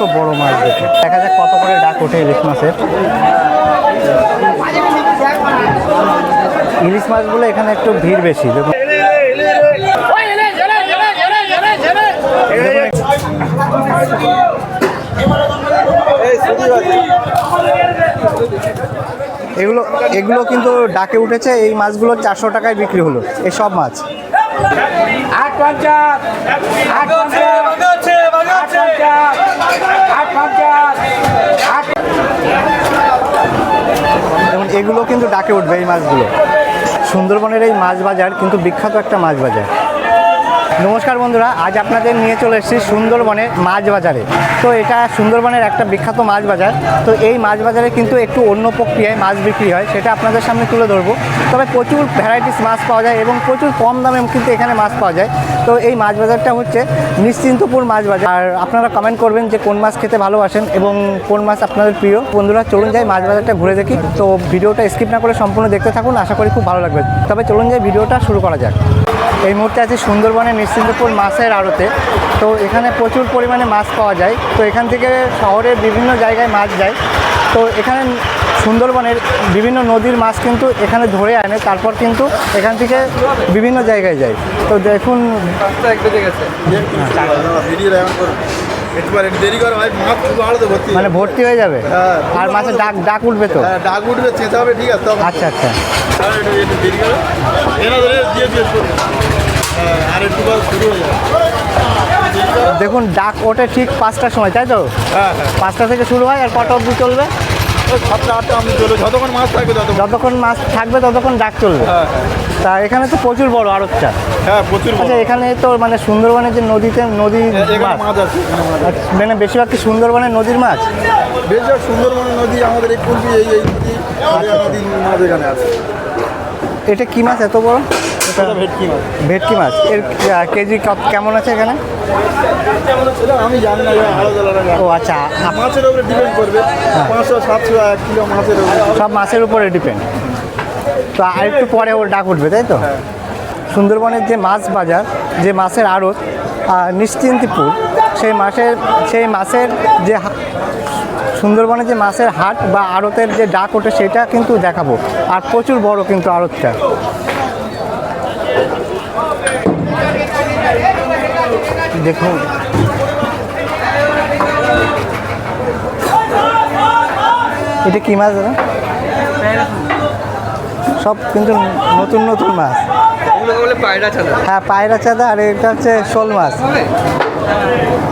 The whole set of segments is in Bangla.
কত বড় মাছ দেখে। দেখা যাক কত করে ডাক ওঠে ইলিশ মাছের। ইলিশ মাছগুলো এখানে একটু ভিড় বেশি। দেখুন। এগুলো এগুলো কিন্তু ডাকে উঠেছে, এই মাছগুলো চারশো টাকায় বিক্রি হলো, এই সব মাছ। যেমন এগুলো কিন্তু ডাকে উঠবে এই মাছগুলো। সুন্দরবনের এই মাছ বাজার কিন্তু বিখ্যাত একটা মাছ বাজার। নমস্কার বন্ধুরা, আজ আপনাদের নিয়ে চলে এসেছি সুন্দরবনের মাছ বাজারে। তো এটা সুন্দরবনের একটা বিখ্যাত মাছ বাজার। তো এই মাছ বাজারে কিন্তু একটু অন্য প্রক্রিয়ায় মাছ বিক্রি হয়, সেটা আপনাদের সামনে তুলে ধরবো। তবে প্রচুর ভ্যারাইটিস মাছ পাওয়া যায় এবং প্রচুর কম দামে কিন্তু এখানে মাছ পাওয়া যায়। তো এই মাছ বাজারটা হচ্ছে নিশ্চিন্তপুর মাছ বাজার। আর আপনারা কমেন্ট করবেন যে কোন মাছ খেতে ভালোবাসেন এবং কোন মাছ আপনাদের প্রিয়। বন্ধুরা, চলুন যাই মাছ বাজারটা ঘুরে দেখি। তো ভিডিওটা স্কিপ না করে সম্পূর্ণ দেখতে থাকুন, আশা করি খুব ভালো লাগবে। তবে চলুন যাই, ভিডিওটা শুরু করা যাক। এই মুহূর্তে আছি সুন্দরবনের নিশ্চিন্তপুর মাছের আড়তে। তো এখানে প্রচুর পরিমাণে মাছ পাওয়া যায়। তো এখান থেকে শহরের বিভিন্ন জায়গায় মাছ যায়। তো এখানে সুন্দরবনের বিভিন্ন নদীর মাছ কিন্তু এখানে ধরে আনে। তারপর কিন্তু এখান থেকে বিভিন্ন জায়গায় যায়। তো দেখুন। মানে ভর্তি হয়ে যাবে? হ্যাঁ। আর মাছের ডাক ডাক উঠবে তো? হ্যাঁ, ডাক উঠবে চেঁচা হবে ঠিক আছে আচ্ছা আচ্ছা। দেখুন ডাক ওঠে ঠিক পাঁচটার সময় তাই তো? হ্যাঁ হ্যাঁ। পাঁচটা থেকে শুরু হয় আর কটা অবধি চলবে? যতক্ষণ মাছ থাকবে ততক্ষণ। যতক্ষণ মাছ থাকবে ততক্ষণ ডাক চলবে। হ্যাঁ তা এখানে তো প্রচুর বড় আড়তটা। হ্যাঁ প্রচুর। আচ্ছা এখানে তো মানে সুন্দরবনের যে নদীতে নদী মাছ। আছে আছে। মানে বেশিরভাগ কি সুন্দরবনের নদীর মাছ? বেশিরভাগ সুন্দরবনের নদী আমাদের এই এই এই নদী মাছ এখানে আছে। এটা কি মাছ এত বড়? ভেটকি মাছ। ভেটকি মাছ। এর কেজি কত- কেমন আছে এখানে? আমি জানি না ও আচ্ছা। মাছের উপরে ডিপেন্ড করবে। পাঁচশো সাতশো এক কিলো মাছের উপরে সব মাছের উপরে ডিপেন্ড তো আর একটু পরে ওর ডাক উঠবে তাই তো? সুন্দরবনের যে মাছ বাজার যে মাছের আড়ত নিশ্চিন্তিপুর সেই মাছের সেই মাছের যে সুন্দরবনের যে মাছের হাট বা আড়তের যে ডাক ওঠে সেটা কিন্তু দেখাবো। আর প্রচুর বড় কিন্তু আড়তটা। দেখুন। এটা কি মাছ দাদা? সব কিন্তু নতুন নতুন মাছ। হ্যাঁ পায়রা চাঁদা আর এটা হচ্ছে শোল মাছ।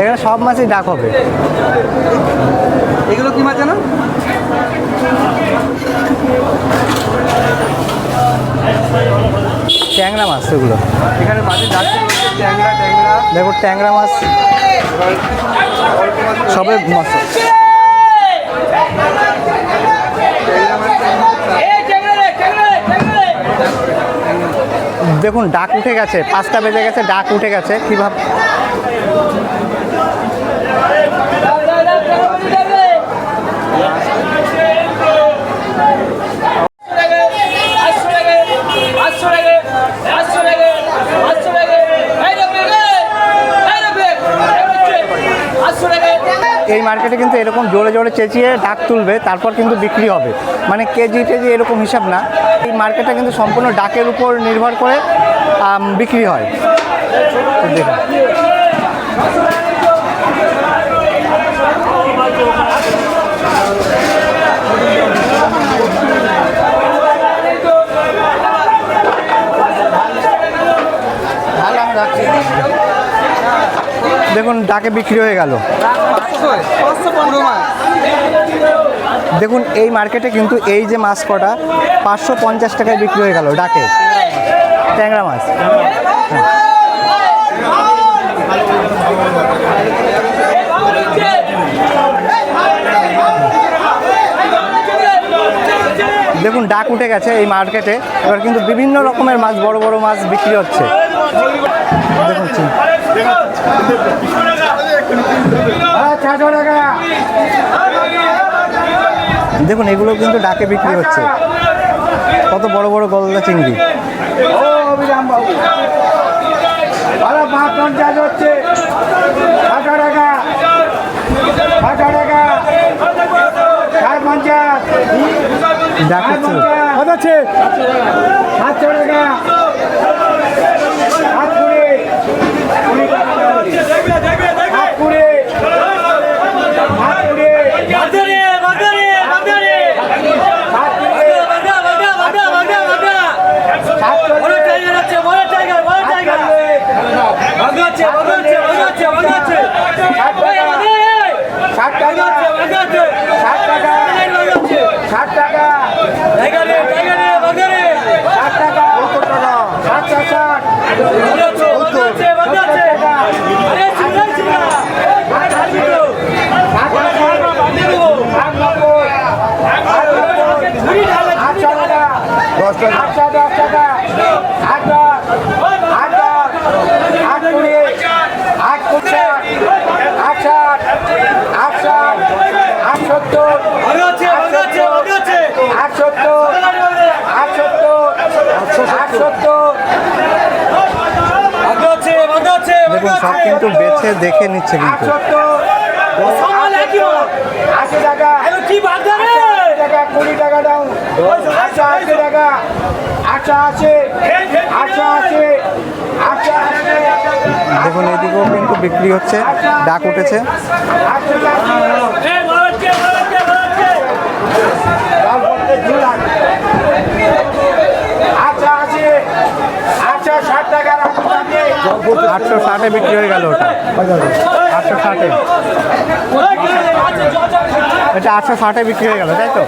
এখানে সব মাছই ডাক হবে। এগুলো কি মাছ জানো? ট্যাংরা মাছ এগুলো। এখানে মাছের ট্যাংরা ট্যাংরা। দেখো ট্যাংরা মাছ। সবে মাছ দেখুন, ডাক উঠে গেছে। পাঁচটা বেজে গেছে, ডাক উঠে গেছে। কীভাবে এই মার্কেটে কিন্তু এরকম জোরে জোরে চেঁচিয়ে ডাক তুলবে, তারপর কিন্তু বিক্রি হবে। মানে কেজি টেজি এরকম হিসাব না। এই মার্কেটটা কিন্তু সম্পূর্ণ ডাকের উপর নির্ভর করে বিক্রি হয়। দেখুন দেখুন, ডাকে বিক্রি হয়ে গেল। দেখুন, এই মার্কেটে কিন্তু এই যে মাছ কটা, পাঁচশো পঞ্চাশ টাকায় বিক্রি হয়ে গেল, ডাকে। ট্যাংরা মাছ। দেখুন, ডাক উঠে গেছে এই মার্কেটে এবার কিন্তু বিভিন্ন রকমের মাছ, বড় বড় মাছ বিক্রি হচ্ছে। দেখুন দেখুন এগুলো কিন্তু ডাকে বিক্রি হচ্ছে। কত বড় বড় গলদা চিংড়ি। হচ্ছে। টাকা। টাকা। টাকা। দেখুন, সব কিন্তু বেছে দেখে নিচ্ছে কিন্তু। টাকা কুড়ি টাকা টাকা দেখুন এদিকেও কিন্তু বিক্রি হচ্ছে, ডাক উঠেছে। আটশো আটশো আশি আটশো ষাট টাকা রাখুন আপনি আটশো ষাটে বিক্রি হয়ে গেল ওটা। আটশো ষাটে। এটা আটশো ষাটে বিক্রি হয়ে গেল, তাই তো?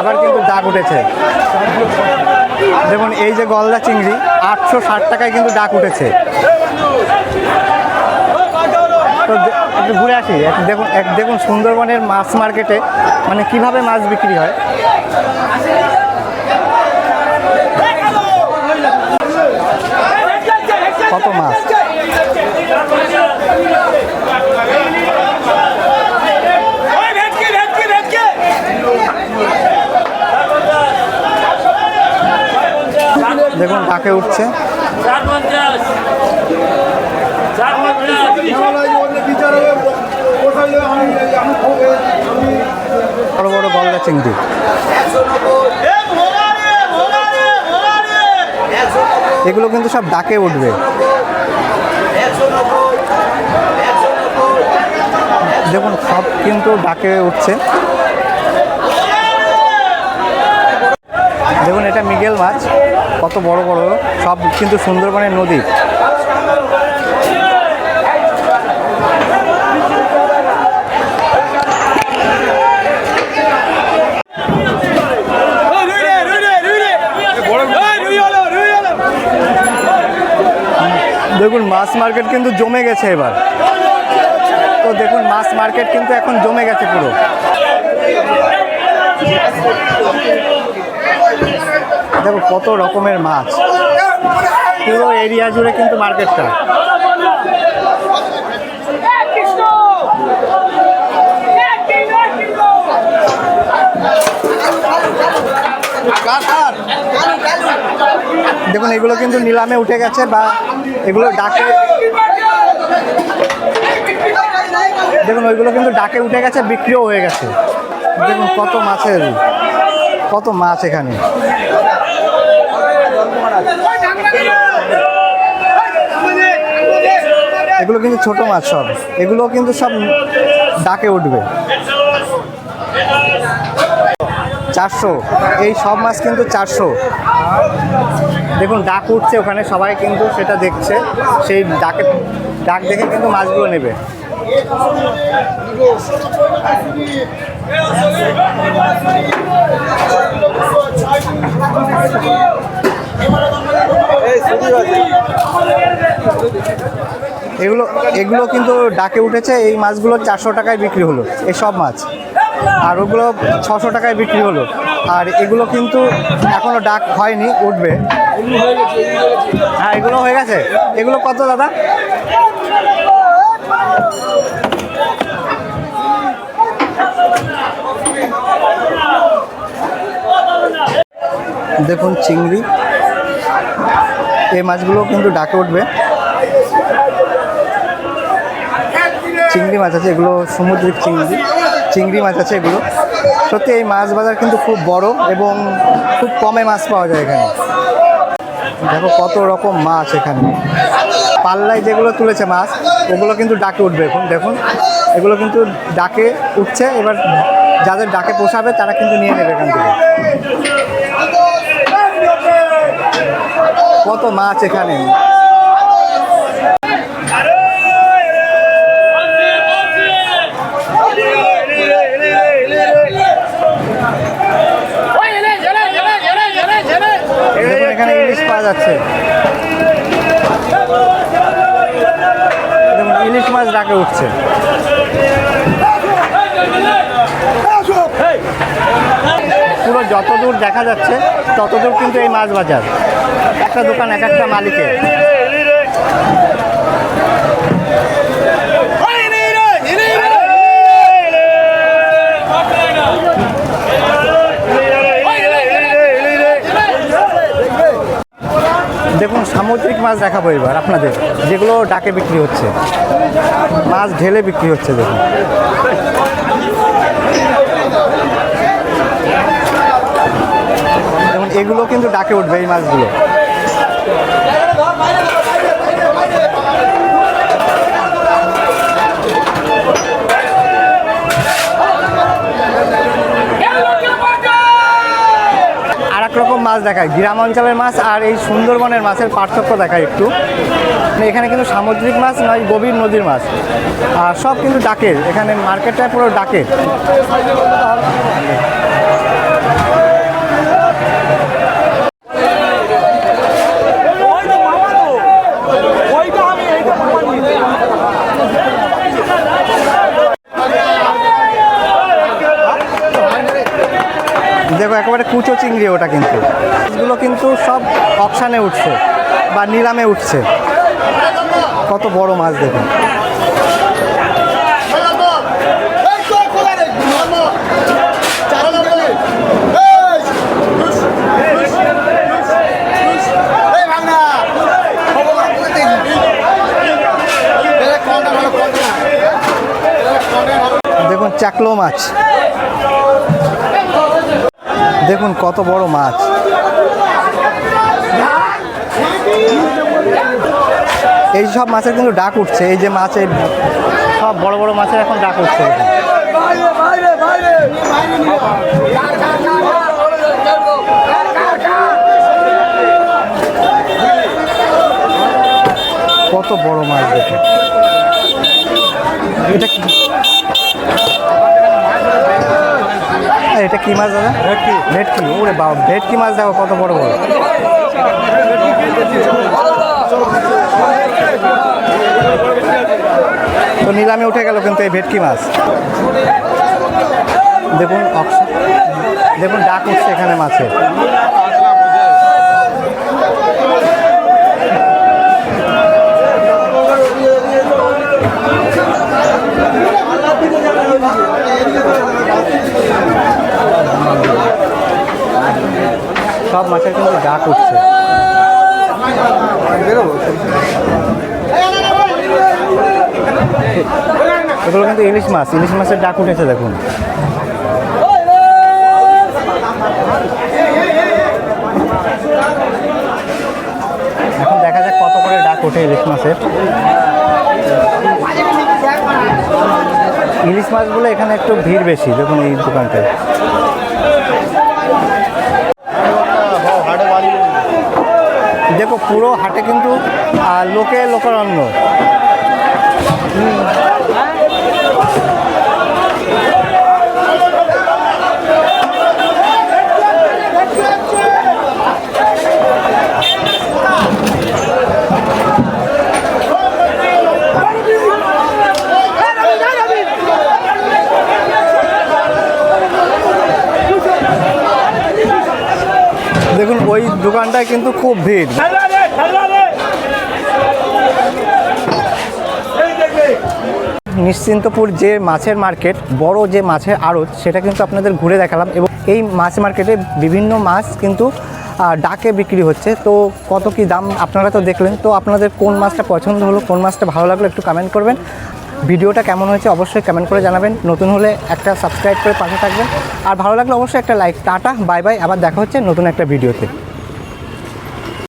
আবার কিন্তু ডাক উঠেছে। দেখুন, এই যে গলদা চিংড়ি, আটশো ষাট টাকায় কিন্তু ডাক উঠেছে। তো একটু ঘুরে আসি। একটু দেখুন, এক দেখুন সুন্দরবনের মাছ মার্কেটে মানে কীভাবে মাছ বিক্রি হয়? কত মাছ? দেখুন ডাকে উঠছে। বড় বড় গলদা চিংড়ি। এগুলো কিন্তু সব ডাকে উঠবে। দেখুন, সব কিন্তু ডাকে উঠছে। দেখুন, এটা মিগেল মাছ। কত বড় বড় সব কিন্তু সুন্দরবনের নদী। দেখুন, মাছ মার্কেট কিন্তু জমে গেছে এবার। তো দেখুন মাছ মার্কেট কিন্তু এখন জমে গেছে পুরো। দেখো কত রকমের মাছ। পুরো এরিয়া জুড়ে কিন্তু মার্কেটটা দেখুন, এগুলো কিন্তু নিলামে উঠে গেছে বা এগুলো ডাকে দেখুন, ওইগুলো কিন্তু ডাকে উঠে গেছে, বিক্রিও হয়ে গেছে। দেখুন কত মাছের, কত মাছ এখানে। এগুলো কিন্তু ছোট মাছ সব। এগুলো কিন্তু সব ডাকে উঠবে। চারশো, এই সব মাছ কিন্তু চারশো। দেখুন, ডাক উঠছে ওখানে, সবাই কিন্তু সেটা দেখছে। সেই ডাকে, ডাক দেখে কিন্তু মাছগুলো নেবে। এগুলো এগুলো কিন্তু ডাকে উঠেছে, এই মাছগুলো চারশো টাকায় বিক্রি হলো, এই সব মাছ। আর ওগুলো ছশো টাকায় বিক্রি হলো। আর এগুলো কিন্তু এখনও ডাক হয়নি, উঠবে। হ্যাঁ এগুলো হয়ে গেছে। এগুলো কত দাদা? দেখুন চিংড়ি। এই মাছগুলো কিন্তু ডাকে উঠবে। চিংড়ি মাছ আছে, এগুলো সমুদ্রিক চিংড়ি। চিংড়ি মাছ আছে এগুলো। সত্যি এই মাছ বাজার কিন্তু খুব বড় এবং খুব কমে মাছ পাওয়া যায় এখানে। দেখো কত রকম মাছ এখানে। পাল্লায় যেগুলো তুলেছে মাছ, ওগুলো কিন্তু ডাকে উঠবে এখন, দেখুন। এগুলো কিন্তু ডাকে উঠছে, এবার যাদের ডাকে পোষাবে, তারা কিন্তু নিয়ে নেবে এখান থেকে। কত মাছ এখানে? এখানে ইলিশ পাওয়া যাচ্ছে। ইলিশ মাছ ডাকে উঠছে পুরো যতদূর দেখা যাচ্ছে, ততদূর কিন্তু এই মাছ বাজার। একটা দোকান, এক একটা মালিকের। দেখুন, সামুদ্রিক মাছ দেখাবো এবার আপনাদের, যেগুলো ডাকে বিক্রি হচ্ছে। মাছ ঢেলে বিক্রি হচ্ছে, দেখুন। এগুলো কিন্তু ডাকে উঠবে এই মাছগুলো। রকম মাছ দেখায় গ্রাম অঞ্চলের মাছ আর এই সুন্দরবনের মাছের পার্থক্য দেখায় একটু। মানে এখানে কিন্তু সামুদ্রিক মাছ নয়, গভীর নদীর মাছ। আর সব কিন্তু ডাকের, এখানে মার্কেটটা পুরো ডাকের দেখো একেবারে চিংড়ি ওটা কিন্তু। এগুলো কিন্তু সব অপশানে উঠছে বা নিলামে উঠছে। কত বড় মাছ দেখুন। দেখুন, চাকলো মাছ। দেখুন কত বড় মাছ। এই সব মাছের কিন্তু ডাক উঠছে, এই যে মাছের সব বড় বড় মাছের এখন ডাক উঠছে। কত বড় মাছ দেখুন। এটা কি আরে, এটা কি মাছ দাদা? ভেটকি। ভেটকি ওরে বাবা ভেটকি মাছ দেখো কত বড় বড়। তো নিলামে উঠে গেল কিন্তু এই ভেটকি মাছ। দেখুন দেখুন ডাক উঠছে এখানে মাছে। সব মাছের কিন্তু ডাক উঠছে এগুলো কিন্তু ইলিশ মাছ, ইলিশ মাছের ডাক উঠেছে দেখুন। এখন দেখা যাক কত করে ডাক ওঠে ইলিশ মাছের। ইলিশ মাছগুলো এখানে একটু ভিড় বেশি, দেখুন এই দোকানটায়। দেখো পুরো হাটে কিন্তু লোকে লোকারণ্য দেখুন ওই দোকানটায় কিন্তু খুব ভিড়। নিশ্চিন্তপুর যে মাছের মার্কেট, বড় যে মাছের আড়ত, সেটা কিন্তু আপনাদের ঘুরে দেখালাম এবং এই মাছ মার্কেটে বিভিন্ন মাছ কিন্তু ডাকে বিক্রি হচ্ছে। তো কত কি দাম আপনারা তো দেখলেন। তো আপনাদের কোন মাছটা পছন্দ হলো, কোন মাছটা ভালো লাগল একটু কমেন্ট করবেন। ভিডিওটা কেমন হয়েছে অবশ্যই কমেন্ট করে জানাবেন। নতুন হলে একটা সাবস্ক্রাইব করে পাশে থাকবেন। আর ভালো লাগলে অবশ্যই একটা লাইক টাটা বাই বাই আবার দেখা হচ্ছে নতুন একটা ভিডিওতে